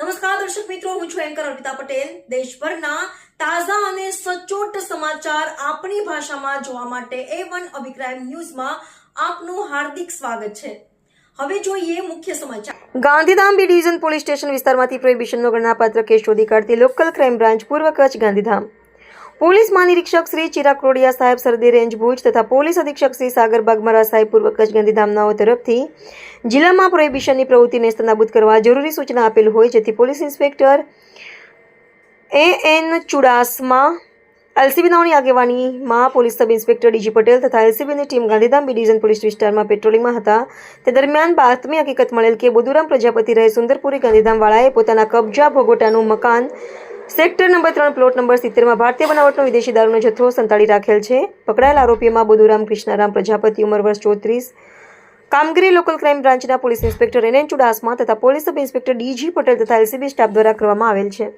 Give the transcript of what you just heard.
નમસ્કાર, દર્શક મિત્રો, હું છું એન્કર અર્પિતા પટેલ. દેશભરના તાજા અને સચોટ સમાચાર આપણી ભાષામાં જોવા માટે એ વન અભિપ્રાય ન્યૂઝમાં આપનું હાર્દિક સ્વાગત છે. હવે જોઈએ મુખ્ય સમાચાર. Gandhidham B division police station વિસ્તારમાંથી પ્રોહિબિશનનો ગણનાપાત્ર કેસ શોધી કાઢતી લોકલ ક્રાઇમ બ્રાન્ચ પૂર્વ કચ્છ ગાંધીધામ. પોલીસ મહાનિરીક્ષક શ્રી ચિરાગ રોડિયા સાહેબ સરદી રેન્જ ભુજ તથા પોલીસ અધિક્ષક શ્રી સાગર બાગમારા સાહેબ પૂર્વ કચ્છ ગાંધીધામનાઓ તરફથી જિલ્લામાં પ્રોહિબિશનની પ્રવૃત્તિને સ્તનાબૂદ કરવા જરૂરી સૂચના આપેલ હોય, જેથી police inspector A N Chudasama, LCB આગેવાનીમાં police sub inspector DG Patel તથા એલસીબીની team Gandhidham B division police વિસ્તારમાં પેટ્રોલિંગમાં હતા. તે દરમિયાન બાતમી હકીકત મળેલ કે બુદુરામ પ્રજાપતિ રહે સુંદરપુરી ગાંધીધામવાળાએ પોતાના કબજા ભોગોટાનું મકાન સેક્ટર નંબર ત્રણ, પ્લોટ નંબર સિત્તેરમાં ભારતીય બનાવટનો વિદેશી દારૂનો જથ્થો સંતાડી રાખેલ છે. પકડાયેલ આરોપીમાં બુદુરામ કૃષ્ણરામ, પ્રજાપતિ ઉંમર વર્ષ ચોત્રીસ, કામગીરી લોકલ ક્રાઇમ બ્રાન્ચના પોલીસ ઇન્સ્પેક્ટર એનએન ચુડાસમા તથા police sub inspector DG Patel તથા એલસીબી સ્ટાફ દ્વારા કરવામાં આવેલ છે.